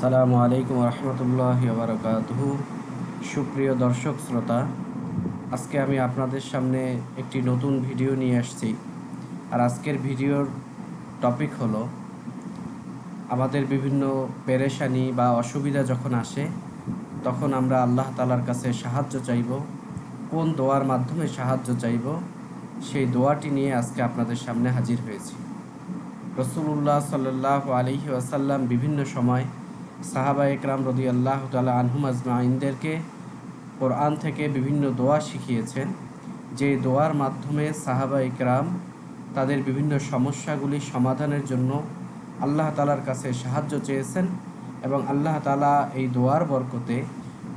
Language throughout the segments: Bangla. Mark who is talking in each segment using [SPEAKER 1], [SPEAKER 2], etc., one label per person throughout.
[SPEAKER 1] আসসালামু আলাইকুম রহমতুল্লাহ বারকাতহু। সুপ্রিয় দর্শক, শ্রোতা, আজকে আমি আপনাদের সামনে একটি নতুন ভিডিও নিয়ে আসছি। আর আজকের ভিডিওর টপিক হলো, আমাদের বিভিন্ন পেরেশানি বা অসুবিধা যখন আসে, তখন আমরা আল্লাহ তালার কাছে সাহায্য চাইব। কোন দোয়ার মাধ্যমে সাহায্য চাইব, সেই দোয়াটি নিয়ে আজকে আপনাদের সামনে হাজির হয়েছি। রসুল্লাহ সাল্লাহ আলহি আসাল্লাম বিভিন্ন সময় সাহাবা একরাম রদি আল্লাহ তালা আনহুম আজমাইনদেরকে কোরআন থেকে বিভিন্ন দোয়া শিখিয়েছেন। যে দোয়ার মাধ্যমে সাহাবা একরাম তাদের বিভিন্ন সমস্যাগুলি সমাধানের জন্য আল্লাহ তালার কাছে সাহায্য চেয়েছেন এবং আল্লাহ তালা এই দোয়ার বরকতে,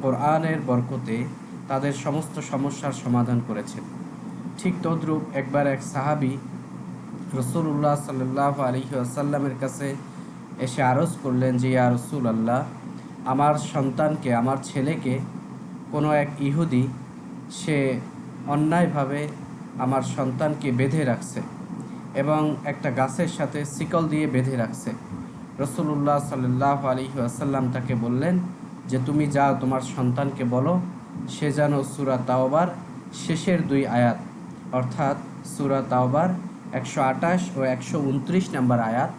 [SPEAKER 1] কোরআনের বরকতে তাদের সমস্ত সমস্যার সমাধান করেছেন। ঠিক তদ্রূপ একবার এক সাহাবি রসুল্লাহ সাল্লাহ আলহি আসাল্লামের কাছে এসে আরজ করলেন যে, ইয়া রসুল আল্লাহ আমার সন্তানকে, আমার ছেলেকে কোনো এক ইহুদি, সে অন্যায়ভাবে আমার সন্তানকে বেঁধে রাখছে এবং একটা গাছের সাথে শিকল দিয়ে বেঁধে রাখছে। রসুল্লাহ সাল্লাহ আলী আসাল্লাম তাকে বললেন যে, তুমি যা তোমার সন্তানকে বলো, সে যেন সুরা তাওবার শেষের দুই আয়াত, অর্থাৎ সুরা তাওবার একশো আঠাশ ও একশো উনত্রিশ নম্বর আয়াত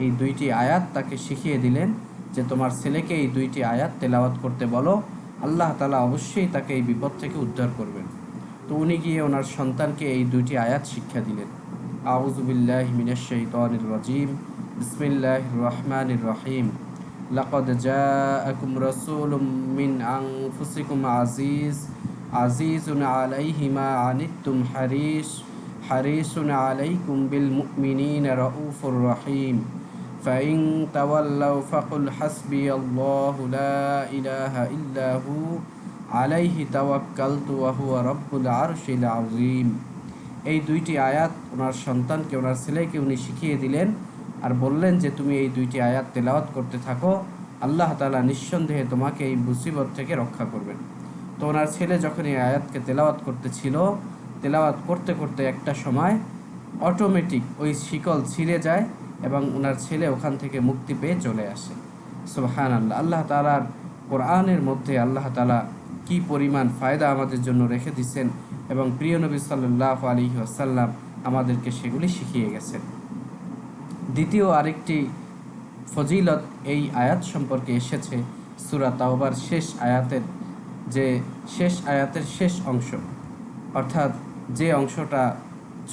[SPEAKER 1] এই দুইটি আয়াত তাকে শিখিয়ে দিলেন যে তোমার ছেলেকে এই দুইটি আয়াত তেলাওয়াত করতে বলো আল্লাহ তালা অবশ্যই তাকে এই বিপদ থেকে উদ্ধার করবেন তো উনি গিয়ে ওনার সন্তানকে এই দুইটি আয়াত শিক্ষা দিলেন আউজুবিল্লাহ মিনাশাইতানির রাজিম বিসমিল্লাহ রহমানির রহিম لقد جاءكم رسول من أنفسكم عزيز عزيز عليه ما عنتم حريص حريص عليكم بالمؤمنين رؤوف رحيم فإن تولوا فقل حسبي الله لا إله إلا هو عليه توكلت وهو رب العرش العظيم এই দুইটি আয়াত ওনার সন্তানকে ওনার ছেলেকে উনি শিখিয়ে দিলেন আর বললেন যে তুমি এই দুইটি আয়াত তেলাওয়াত করতে থাকো আল্লাহ তালা নিঃসন্দেহে তোমাকে এই মুসিবত থেকে রক্ষা করবেন তো ওনার ছেলে যখন এই আয়াতকে তেলাওয়াত করতেছিল তেলাওয়াত করতে করতে একটা সময় অটোমেটিক ওই শিকল ছিঁড়ে যায় এবং ওনার ছেলে ওখান থেকে মুক্তি পেয়ে চলে আসে। সোহান আল্লাহ আল্লাহ তালার কোরআনের মধ্যে আল্লাহ তালা কি পরিমাণ ফায়দা আমাদের জন্য রেখে দিচ্ছেন এবং প্রিয় নবী সাল্লাহ আলী আসাল্লাম আমাদেরকে সেগুলি শিখিয়ে গেছেন। দ্বিতীয় আরেকটি ফজিলত এই আয়াত সম্পর্কে এসেছে, সুরা তাওবার শেষ আয়াতের যে শেষ আয়াতের শেষ অংশ। অর্থাৎ যে অংশটা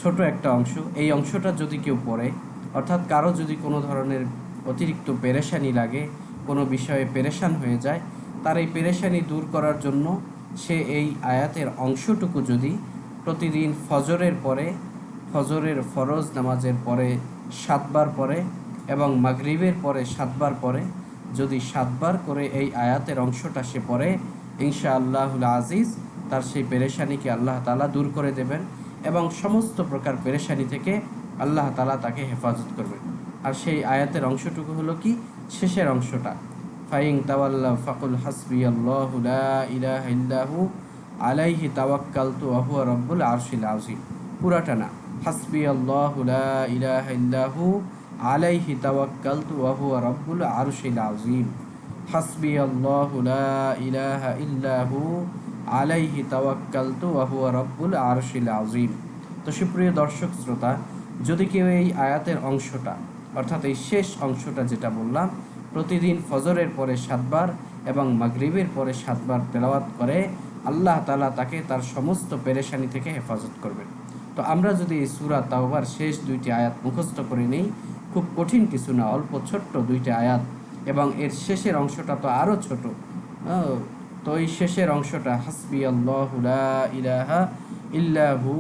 [SPEAKER 1] ছোট একটা অংশ, এই অংশটা যদি কেউ পড়ে অর্থাৎ কারও যদি কোনো ধরনের অতিরিক্ত পেরেশানি লাগে, কোনো বিষয়ে পেরেশান হয়ে যায়, তার এই পেরেশানি দূর করার জন্য সে এই আয়াতের অংশটুকু যদি প্রতিদিন ফজরের পরে, ফজরের ফরজ নামাজের পরে, সাতবার পরে এবং মাগরিবের পরে সাতবার পরে যদি সাতবার করে এই আয়াতের অংশটা সে পড়ে ইনশা আল্লাহুল আজিজ, তার সেই পেরেশানিকে আল্লাহ তালা দূর করে দেবেন এবং সমস্ত প্রকার পেরেশানি থেকে আল্লাহ তালা তাকে হেফাজত করবেন। আর সেই আয়াতের অংশটুকু হলো কি? শেষের অংশটা। ফাইং তাওয়াল্লা ফাকুল হাসবি আল্লাহ ইলাহ আলাইহি তাওয়াক্কালতু ওয়া রব্বুল আরশিল আযীম। পুরাটা না। হাসবি আল্লাহ ইলাহ আলাইহি তাওয়াক্কালতু ওয়া রব্বুল আরশিল আযীম। হাসবি আল্লাহ ইলাহ ইল্লাহু আলাইহি তাওয়াক্কালতু ওয়া রব্বুল আরশিল আযীম। তো সুপ্রিয় দর্শক শ্রোতা যদি কেউ এই আয়াতের অংশটা, অর্থাৎ এই শেষ অংশটা যেটা বললাম, প্রতিদিন ফজরের পরে সাতবার এবং মাগরিবের পরে সাতবার তেলাওয়াত করে, আল্লাহ তালা তাকে তার সমস্ত পেরেশানি থেকে হেফাজত করবেন। তো আমরা যদি এই সুরা তাওবার শেষ দুইটি আয়াত মুখস্থ করে নিই, খুব কঠিন কিছু না, অল্প ছোট্ট দুইটি আয়াত এবং এর শেষের অংশটা তো আরও ছোট। তো এই শেষের অংশটা হাসবি আল্লাহ ইলাহা ইল্লাহু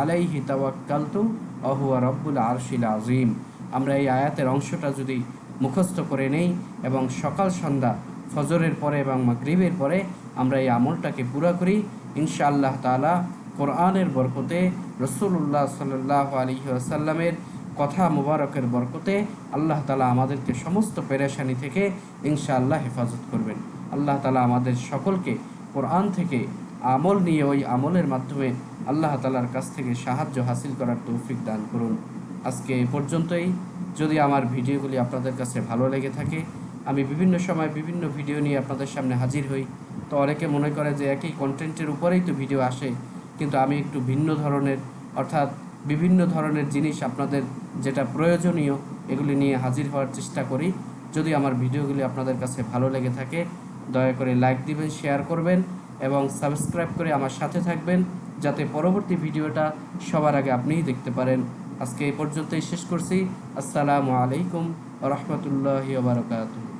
[SPEAKER 1] আলাইহি তাওয়াক্কালতু অহুয়া রব্বুল আরশিল আজিম আমরা এই আয়াতের অংশটা যদি মুখস্থ করে নেই এবং সকাল, সন্ধ্যা, ফজরের পরে এবং মাগরিবের পরে আমরা এই আমলটাকে পুরা করি ইনশা আল্লাহ তালা কোরআনের বরকতে রসুল্লাহ সাল্লাহ আলী আসাল্লামের কথা মুবারকের বরকতে আল্লাহ তালা আমাদেরকে সমস্ত পেরেশানি থেকে ইনশাআল্লাহ হেফাজত করবেন। আল্লাহ তালা আমাদের সকলকে কোরআন থেকে আমল নিয়ে ওই আমলের মাধ্যমে আল্লাহ তালার কাছ থেকে সাহায্য হাসিল করার তৌফিক দান করুন। আজকে এ পর্যন্তই। যদি আমার ভিডিওগুলি আপনাদের কাছে ভালো লেগে থাকে, আমি বিভিন্ন সময় বিভিন্ন ভিডিও নিয়ে আপনাদের সামনে হাজির হই। তো অনেকে মনে করে যে একই কন্টেন্টের উপরেই তো ভিডিও আসে, কিন্তু আমি একটু ভিন্ন ধরনের, অর্থাৎ বিভিন্ন ধরনের জিনিস আপনাদের যেটা প্রয়োজনীয়, এগুলি নিয়ে হাজির হওয়ার চেষ্টা করি। যদি আমার ভিডিওগুলি আপনাদের কাছে ভালো লেগে থাকে, দয়া করে লাইক দিবেন, শেয়ার করবেন এবং সাবস্ক্রাইব করে আমার সাথে থাকবেন। যাতে পরবর্তী ভিডিওটা সবার আগে আপনিই দেখতে পারেন। আজকে এই পর্যন্তই শেষ করছি। আসসালামু আলাইকুম রহমতুল্লাহ বারকাতুহ।